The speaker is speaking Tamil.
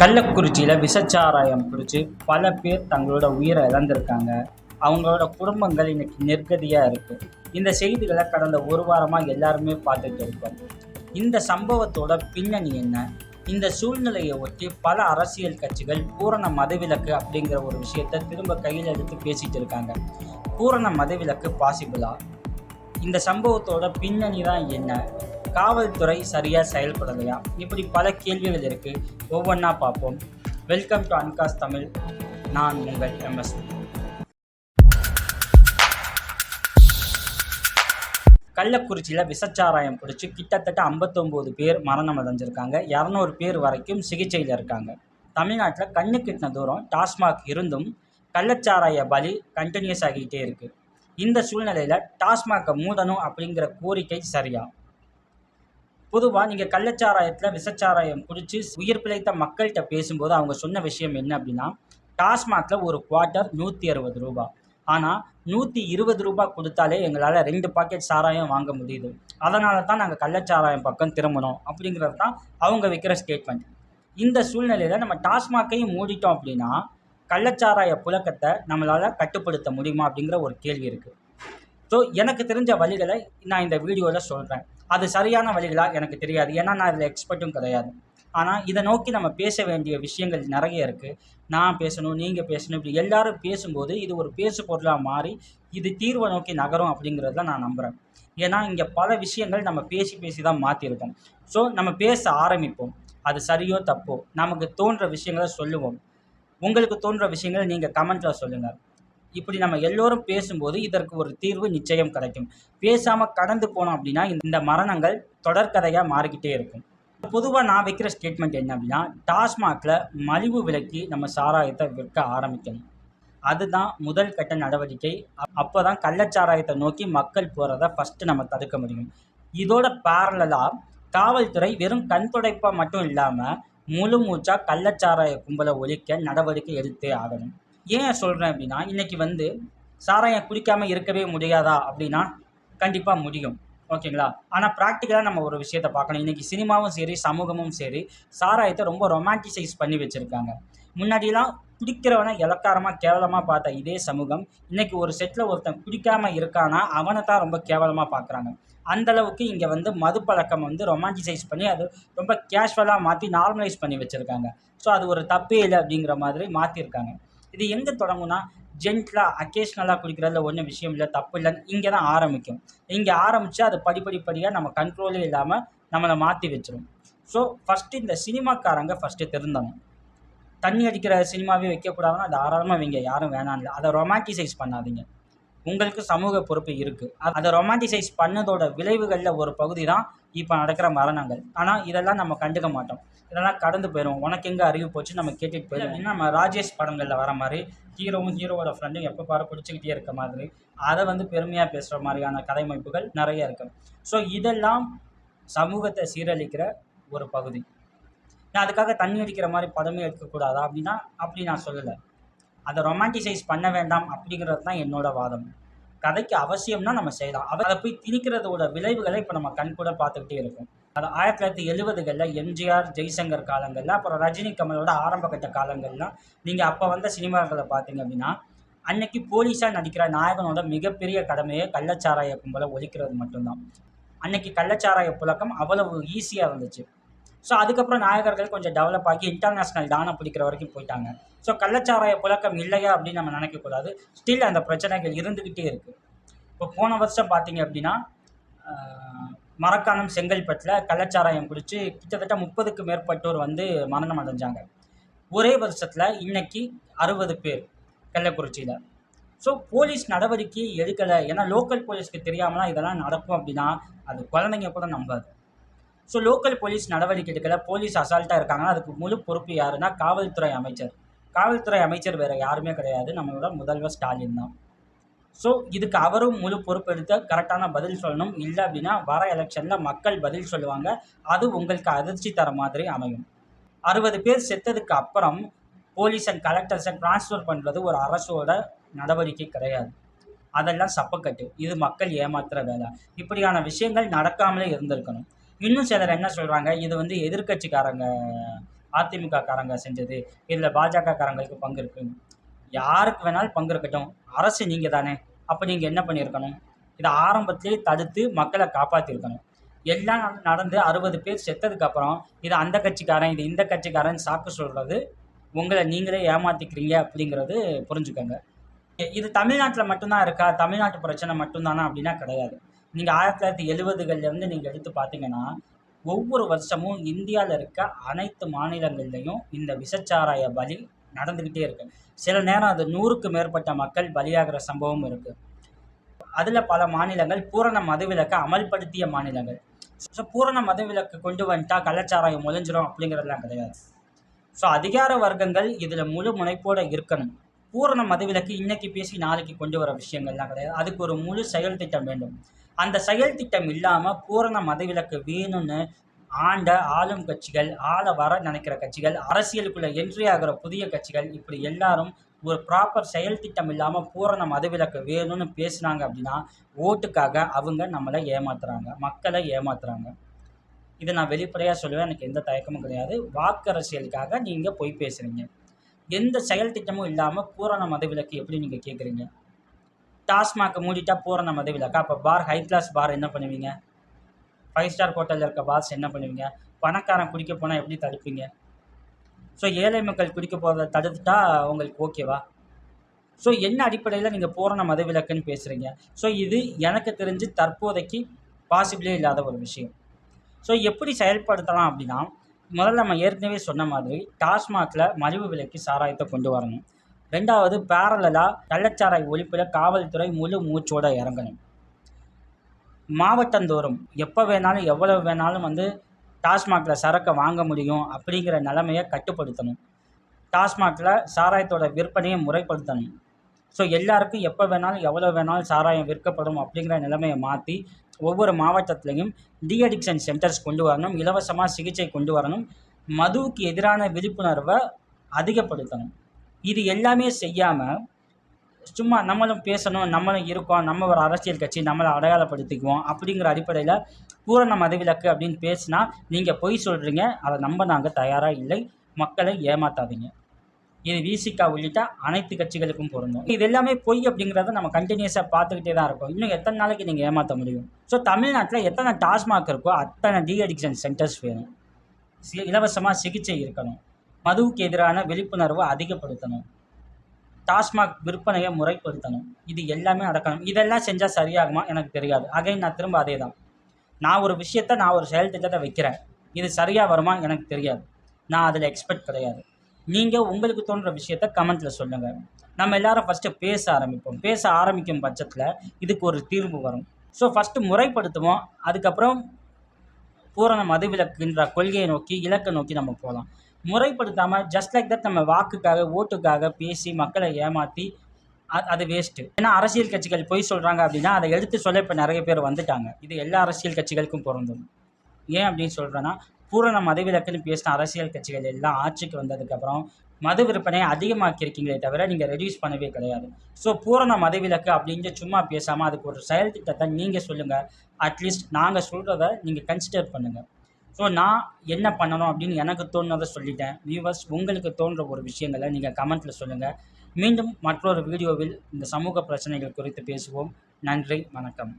கள்ளக்குறிச்சியில் விஷச்சாராயம் குடிச்சு பல பேர் தங்களோட உயிரை இழந்திருக்காங்க. அவங்களோட குடும்பங்கள் இன்னைக்கு நெருக்கதியாக இருக்குது இந்த செய்திகளை கடந்த ஒரு வாரமாக எல்லாருமே பார்த்துட்டு இருக்கோம். இந்த சம்பவத்தோட பின்னணி என்ன? இந்த சூழ்நிலையை ஒட்டி பல அரசியல் கட்சிகள் பூரண மதவிலக்கு அப்படிங்கிற ஒரு விஷயத்தை திரும்ப கையில் எடுத்து பேசிகிட்டு இருக்காங்க. பூரண மதவிலக்கு பாசிபிளா இந்த சம்பவத்தோட பின்னணி தான் என்ன? காவல்துறை சரியாக செயல்படலையா? இப்படி பல கேள்விகள் இருக்குது ஒவ்வொன்றா பார்ப்போம். வெல்கம் டு அன்காஸ் தமிழ் நான் உங்கள் எம்எஸ் கள்ளக்குறிச்சியில் விசச்சாராயம் பிடிச்சி கிட்டத்தட்ட ஐம்பத்தொம்போது பேர் மரணம் அடைஞ்சிருக்காங்க. இரநூறு பேர் வரைக்கும் சிகிச்சையில் இருக்காங்க. தமிழ்நாட்டில் கண்ணு கிட்டின தூரம் டாஸ்மாக் இருந்தும் கள்ளச்சாராய பலி கண்டினியூஸ் ஆகிக்கிட்டே இருக்குது இந்த சூழ்நிலையில் டாஸ்மாகை மூடணும் அப்படிங்கிற கோரிக்கை சரியா? பொதுவாக நீங்கள் கள்ளச்சாராயத்தில் விஷச்சாராயம் குடித்து உயிர் பிழைத்த மக்கள்கிட்ட பேசும்போது அவங்க சொன்ன விஷயம் என்ன அப்படின்னா டாஸ்மாகில் ஒரு குவார்ட்டர் நூற்றி அறுபது ரூபா. ஆனால் நூற்றி இருபது ரூபாய் கொடுத்தாலே எங்களால் ரெண்டு பாக்கெட் சாராயம் வாங்க முடியுது. அதனால தான் நாங்கள் கள்ளச்சாராயம் பக்கம் திரும்பணும் அப்படிங்கிறது தான் அவங்க வைக்கிற ஸ்டேட்மெண்ட் இந்த சூழ்நிலையில் நம்ம டாஸ்மாக்கையும் மூடிட்டோம் அப்படின்னா கள்ளச்சாராய புழக்கத்தை நம்மளால் கட்டுப்படுத்த முடியுமா அப்படிங்கிற ஒரு கேள்வி இருக்குது ஸோ எனக்கு தெரிஞ்ச வழிகளை நான் இந்த வீடியோவில் சொல்கிறேன் அது சரியான வழிகளாக எனக்கு தெரியாது. ஏன்னா நான் இதில் எக்ஸ்பர்ட்டும் கிடையாது. ஆனால் இதை நோக்கி நம்ம பேச வேண்டிய விஷயங்கள் நிறைய இருக்குது நான் பேசணும் நீங்கள் பேசணும் இப்படி எல்லாரும் பேசும்போது இது ஒரு பேசு பொருளாக மாறி இது தீர்வை நோக்கி நகரும் அப்படிங்கிறத நான் நம்புகிறேன் ஏன்னா இங்கே பல விஷயங்கள் நம்ம பேசி பேசி தான் மாற்றிருக்கோம் ஸோ நம்ம பேச ஆரம்பிப்போம். அது சரியோ தப்போ? நமக்கு தோன்ற விஷயங்களை சொல்லுவோம். உங்களுக்கு தோன்ற விஷயங்களை நீங்கள் கமெண்ட்டில் சொல்லுங்கள் இப்படி நம்ம எல்லோரும் பேசும்போது இதற்கு ஒரு தீர்வு நிச்சயம் கிடைக்கும். பேசாமல் கடந்து போனோம் அப்படின்னா இந்த மரணங்கள் தொடர்கதையாக மாறிக்கிட்டே இருக்கும். பொதுவாக நான் வைக்கிற ஸ்டேட்மெண்ட் என்ன அப்படின்னா டாஸ்மாகில் மலிவு விலைக்கு நம்ம சாராயத்தை விற்க ஆரம்பிக்கணும். அதுதான் முதல் கட்ட நடவடிக்கை. அப்போ தான் கள்ளச்சாராயத்தை நோக்கி மக்கள் போகிறத ஃபஸ்ட்டு நம்ம தடுக்க முடியும். இதோட பேரலாக காவல்துறை வெறும் கண் துடைப்பாக மட்டும் இல்லாமல் முழு மூச்சாக கள்ளச்சாராய கும்பலை ஒழிக்க நடவடிக்கை எடுத்தே ஆகணும். ஏன் சொல்கிறேன் அப்படின்னா இன்றைக்கி வந்து சாராயம் குடிக்காமல் இருக்கவே முடியாதா அப்படின்னா கண்டிப்பாக முடியும். ஓகேங்களா? ஆனால் ப்ராக்டிக்கலாக நம்ம ஒரு விஷயத்தை பார்க்கணும். இன்றைக்கி சினிமாவும் சரி சமூகமும் சரி சாராயத்தை ரொம்ப ரொமான்டிசைஸ் பண்ணி வச்சுருக்காங்க. முன்னாடிலாம் குடிக்கிறவனை இலக்காரமாக கேவலமாக பார்த்த இதே சமூகம் இன்றைக்கி ஒரு செட்டில் ஒருத்தன் குடிக்காமல் இருக்கானா அவனை தான் ரொம்ப கேவலமாக பார்க்குறாங்க. அந்தளவுக்கு இங்கே வந்து மது பழக்கம் வந்து ரொமான்டிசைஸ் பண்ணி அது ரொம்ப கேஷுவலாக மாற்றி நார்மலைஸ் பண்ணி வச்சுருக்காங்க. ஸோ அது ஒரு தப்பே இல்லை அப்படிங்கிற மாதிரி மாற்றிருக்காங்க இது எங்கே தொடங்கும்னா ஜென்ட்லாக அக்கேஷ்னலாக குடிக்கிறதுல ஒன்றும் விஷயம் இல்லை தப்பு இல்லைன்னு இங்கே தான் ஆரம்பிக்கும். இங்கே ஆரம்பித்து அது படிப்படிப்படியாக நம்ம கண்ட்ரோலே இல்லாமல் நம்மளை மாற்றி வச்சிடும் ஸோ ஃபஸ்ட்டு இந்த சினிமாக்காரங்க ஃபஸ்ட்டு திருந்தணும். தண்ணி அடிக்கிற சினிமாவே வைக்கக்கூடாதுன்னா தாராளமாக இவங்க யாரும் வேணாம் இல்லை. அதை ரொமான்டிசைஸ் பண்ணாதீங்க. உங்களுக்கு சமூக பொறுப்பு இருக்குது அதை ரொமான்டிசைஸ் பண்ணதோட விளைவுகளில் ஒரு பகுதி தான் இப்போ நடக்கிற மரணங்கள். ஆனால் இதெல்லாம் நம்ம கண்டுக்க மாட்டோம். இதெல்லாம் கடந்து போயிடும் உனக்கு எங்கே அறிவு போச்சு? நம்ம கேட்டுட்டு போயிடும் இன்னும் நம்ம ராஜேஷ் படங்களில் வர மாதிரி ஹீரோவும் ஹீரோவோட ஃப்ரெண்டும் எப்போ பாரு குடிச்சிக்கிட்டே இருக்க மாதிரி அதை வந்து பெருமையாக பேசுகிற மாதிரியான கதைமைப்புகள் நிறைய இருக்குது ஸோ இதெல்லாம் சமூகத்தை சீரழிக்கிற ஒரு பகுதி. நான் அதுக்காக தண்ணி அடிக்கிற மாதிரி படமே எடுக்கக்கூடாதா அப்படின்னா அப்படி நான் சொல்லலை. அதை ரொமான்டிசைஸ் பண்ண வேண்டாம் அப்படிங்கிறது தான் என்னோட வாதம். கதைக்கு அவசியம்னா நம்ம செய்யலாம். அதை போய் திணிக்கிறதோட விளைவுகளை இப்போ நம்ம கண் கூட பார்த்துக்கிட்டே இருக்கோம். அது ஆயிரத்தி தொள்ளாயிரத்தி எழுபதுகளில் எம்ஜிஆர் ஜெய்சங்கர் காலங்களில் அப்புறம் ரஜினி கமலோட ஆரம்ப கட்ட காலங்கள்லாம் நீங்கள் அப்போ வந்த சினிமாக்களை பார்த்தீங்க அப்படின்னா அன்னைக்கு போலீஸாக நடிக்கிற நாயகனோட மிகப்பெரிய கடமையை கள்ளச்சாராய கும்பலை ஒழிக்கிறது மட்டும்தான். அன்னைக்கு கள்ளச்சாராய புழக்கம் அவ்வளவு ஈஸியாக இருந்துச்சு. ஸோ அதுக்கப்புறம் நாயகர்கள் கொஞ்சம் டெவலப் ஆகி இன்டர்நேஷ்னல் டானை பிடிக்கிற வரைக்கும் போயிட்டாங்க. ஸோ கள்ளச்சாராய புழக்கம் இல்லையா அப்படின்னு நம்ம நினைக்கக்கூடாது. ஸ்டில் அந்த பிரச்சனைகள் இருந்துக்கிட்டே இருக்குது இப்போ போன வருஷம் பார்த்தீங்க அப்படின்னா மரக்காணம் செங்கல்பட்டில் கள்ளச்சாராயம் குடித்து கிட்டத்தட்ட முப்பதுக்கு மேற்பட்டோர் வந்து மரணம் அடைஞ்சாங்க. ஒரே வருஷத்தில் இன்னைக்கு அறுபது பேர் கள்ளக்குறிச்சியில். ஸோ போலீஸ் நடவடிக்கை எடுக்கலை. ஏன்னா லோக்கல் போலீஸ்க்கு தெரியாமலாம் இதெல்லாம் நடக்கும் அப்படின்னா அது குழந்தைங்க கூட நம்பாது. ஸோ லோக்கல் போலீஸ் நடவடிக்கை எடுக்கல போலீஸ் அசால்ட்டாக இருக்காங்கன்னா அதுக்கு முழு பொறுப்பு யாருன்னா காவல்துறை அமைச்சர். காவல்துறை அமைச்சர் வேறு யாருமே கிடையாது. நம்மளோட முதல்வர் ஸ்டாலின் தான். ஸோ இதுக்கு அவரும் முழு பொறுப்பெடுத்து கரெக்டான பதில் சொல்லணும். இல்லை அப்படின்னா வர எலெக்ஷனில் மக்கள் பதில் சொல்லுவாங்க. அது உங்களுக்கு அதிர்ச்சி தர மாதிரி அமையும். அறுபது பேர் செத்ததுக்கு அப்புறம் போலீஸ் அண்ட் கலெக்டர்ஸை ட்ரான்ஸ்ஃபர் பண்ணுறது ஒரு அரசோட நடவடிக்கை கிடையாது. அதெல்லாம் சப்பக்கட்டு. இது மக்கள் ஏமாத்துகிற வேலை. இப்படியான விஷயங்கள் நடக்காமலே இருந்திருக்கணும். இன்னும் சிலர் என்ன சொல்கிறாங்க இது வந்து எதிர்க்கட்சிக்காரங்க அதிமுக காரங்க செஞ்சது. இதில் பாஜக காரங்களுக்கு பங்கு இருக்கு. யாருக்கு வேணாலும் பங்கு இருக்கட்டும். அரசு நீங்கள் தானே அப்போ நீங்கள் என்ன பண்ணியிருக்கணும்? இதை ஆரம்பத்திலே தடுத்து மக்களை காப்பாற்றிருக்கணும் எல்லாம் நடந்து அறுபது பேர் செத்ததுக்கப்புறம் இது அந்த கட்சிக்காரன் இது இந்த கட்சிக்காரன் சாக்கு சொல்கிறது உங்களை நீங்களே ஏமாற்றிக்கிறீங்க அப்படிங்கிறது புரிஞ்சுக்கோங்க. இது தமிழ்நாட்டில் மட்டும்தான் இருக்கா? தமிழ்நாட்டு பிரச்சனை மட்டும்தானா? அப்படின்னா கிடையாது. நீங்கள் ஆயிரத்தி தொள்ளாயிரத்தி எழுபதுகள்லேருந்து நீங்கள் எடுத்து பார்த்தீங்கன்னா ஒவ்வொரு வருஷமும் இந்தியாவில் இருக்க அனைத்து மாநிலங்கள்லையும் இந்த விஷச்சாராய பலி நடந்துக்கிட்டே இருக்கு. சில நேரம் அது நூறுக்கு மேற்பட்ட மக்கள் பலியாகிற சம்பவம் இருக்குது அதில் பல மாநிலங்கள் பூரண மதுவிலக்கை அமல்படுத்திய மாநிலங்கள். ஸோ பூரண மதுவிலக்கு கொண்டு வந்துட்டா கள்ளச்சாராயம் முழிஞ்சிரும் அப்படிங்கிறதுலாம் கிடையாது. ஸோ அதிகார வர்க்கங்கள் இதில் முழு முனைப்போடு இருக்கணும். பூரண மதுவிலக்கு இன்னைக்கு பேசி நாளைக்கு கொண்டு வர விஷயங்கள்லாம் கிடையாது. அதுக்கு ஒரு முழு செயல் திட்டம் வேண்டும். அந்த செயல் திட்டம் இல்லாமல் பூரண மதவிலக்கு வேணும்னு ஆண்ட ஆளும் கட்சிகள் ஆள வர நினைக்கிற கட்சிகள் அரசியலுக்குள்ள என்ட்ரி ஆகிற புதிய கட்சிகள் இப்படி எல்லாரும் ஒரு ப்ராப்பர் செயல் திட்டம் இல்லாமல் பூரண மதுவிலக்கு வேணும்னு பேசுனாங்க அப்படின்னா ஓட்டுக்காக அவங்க நம்மளை ஏமாத்துறாங்க மக்களை ஏமாத்துறாங்க. இதை நான் வெளிப்படையாக சொல்லுவேன் எனக்கு எந்த தயக்கமும் கிடையாது. வாக்கு அரசியலுக்காக நீங்கள் போய் பேசுகிறீங்க எந்த செயல் திட்டமும் இல்லாமல் பூரண மதுவிலக்கு எப்படி நீங்கள் கேட்குறீங்க டாஸ்மாகை மூடிட்டா பூரண மதுவிலக்கா அப்போ பார் ஹை கிளாஸ் பார் என்ன பண்ணுவீங்க? ஃபைவ் ஸ்டார் ஹோட்டலில் இருக்க பார்ஸ் என்ன பண்ணுவீங்க? பணக்காரன் குடிக்க போனால் எப்படி தடுப்பீங்க? ஸோ ஏழை மக்கள் குடிக்க போகிறத தடுத்துட்டா உங்களுக்கு ஓகேவா ஸோ என்ன அடிப்படையில் நீங்கள் பூரண மதவிலக்குன்னு பேசுகிறீங்க ஸோ இது எனக்கு தெரிஞ்சு தற்போதைக்கு பாசிபிளே இல்லாத ஒரு விஷயம். ஸோ எப்படி செயல்படுத்தலாம் அப்படின்னா முதல்ல நம்ம ஏற்கனவே சொன்ன மாதிரி டாஸ்மாகில் மலிவு விலைக்கு சாராயத்தை கொண்டு வரணும். ரெண்டாவது பேரலாக கள்ளச்சாராய ஒழிப்பில் காவல்துறை முழு மூச்சோடு இறங்கணும். மாவட்டந்தோறும் எப்போ வேணாலும் எவ்வளவு வேணாலும் வந்து டாஸ்மாகில் சரக்கை வாங்க முடியும் அப்படிங்கிற நிலைமையை கட்டுப்படுத்தணும். டாஸ்மாகில் சாராயத்தோட விற்பனையை முறைப்படுத்தணும். ஸோ எல்லாருக்கும் எப்போ வேணாலும் எவ்வளோ வேணாலும் சாராயம் விற்கப்படும் அப்படிங்கிற நிலைமையை மாற்றி ஒவ்வொரு மாவட்டத்துலேயும் டீஅடிக்ஷன் சென்டர்ஸ் கொண்டு வரணும் இலவசமாக சிகிச்சை கொண்டு வரணும் மதுவுக்கு எதிரான விழிப்புணர்வை அதிகப்படுத்தணும். இது எல்லாமே செய்யாமல் சும்மா நம்மளும் பேசணும் நம்மளும் இருக்கோம் நம்ம ஒரு அரசியல் கட்சி நம்மளை அடையாளப்படுத்திக்குவோம் அப்படிங்கிற அடிப்படையில் பூரண மதவிலக்கு அப்படின்னு பேசினா நீங்கள் பொய் சொல்கிறீங்க அதை நம்ப நாங்கள் தயாராக இல்லை மக்களை ஏமாத்தாதீங்க. இது விசிகா உள்ளிட்ட அனைத்து கட்சிகளுக்கும் பொருந்தும். இது எல்லாமே பொய் அப்படிங்கிறத நம்ம கண்டினியூஸாக பார்த்துக்கிட்டே தான் இருக்கோம். இன்னும் எத்தனை நாளைக்கு நீங்கள் ஏமாற்ற முடியும்? ஸோ தமிழ்நாட்டில் எத்தனை டாஸ்மாக் இருக்கோ அத்தனை டீஅடிக்ஷன் சென்டர்ஸ் வேணும். சி- இலவசமாக சிகிச்சை இருக்கணும். மதுவுக்கு எதிரான விழிப்புணர்வை அதிகப்படுத்தணும். டாஸ்மாக் விற்பனையை முறைப்படுத்தணும். இது எல்லாமே நடக்கணும். இதெல்லாம் செஞ்சால் சரியாகுமா? எனக்கு தெரியாது. அகைன் நான் திரும்ப அதே தான் நான் ஒரு விஷயத்த நான் ஒரு செயல் திட்டத்தை வைக்கிறேன். இது சரியாக வருமா? எனக்கு தெரியாது. நான் அதில் எக்ஸ்பெக்ட் கிடையாது. நீங்கள் உங்களுக்கு தோன்ற விஷயத்த கமெண்ட்டில் சொல்லுங்கள் நம்ம எல்லாரும் ஃபஸ்ட்டு பேச ஆரம்பிப்போம். பேச ஆரம்பிக்கும் பட்சத்தில் இதுக்கு ஒரு தீர்வு வரும். ஸோ ஃபஸ்ட்டு முறைப்படுத்துவோம். அதுக்கப்புறம் பூரண மதுவிலக்குன்ற கொள்கையை நோக்கி இலக்கை நோக்கி நம்ம போகலாம். முறைப்படுத்தாமல் ஜஸ்ட் லைக் தட் நம்ம வாக்குக்காக ஓட்டுக்காக பேசி மக்களை ஏமாற்றி அது வேஸ்ட்டு ஏன்னா அரசியல் கட்சிகள் பொய் சொல்கிறாங்க அப்படின்னா அதை எடுத்து சொல்ல இப்போ நிறைய பேர் வந்துட்டாங்க. இது எல்லா அரசியல் கட்சிகளுக்கும் பொருந்தும். ஏன் அப்படின்னு சொல்கிறேன்னா பூரண மதவிலக்குன்னு பேசின அரசியல் கட்சிகள் எல்லாம் ஆட்சிக்கு வந்ததுக்கப்புறம் மது விற்பனையை அதிகமாக்கியிருக்கீங்களே தவிர நீங்கள் ரெடியூஸ் பண்ணவே கிடையாது. ஸோ பூரண மதவிலக்கு அப்படின்னு சும்மா பேசாமல் அதுக்கு ஒரு செயல் திட்டத்தை நீங்கள் சொல்லுங்கள் அட்லீஸ்ட் நாங்கள் சொல்கிறத நீங்கள் கன்சிடர் பண்ணுங்கள் ஸோ நான் என்ன பண்ணணும் அப்படின்னு எனக்கு தோணுனதை சொல்லிட்டேன். வியூவர்ஸ் உங்களுக்கு தோன்ற ஒரு விஷயங்களை நீங்கள் கமெண்ட்டில் சொல்லுங்கள் மீண்டும் மற்றொரு வீடியோவில் இந்த சமூக பிரச்சனைகள் குறித்து பேசுவோம். நன்றி வணக்கம்.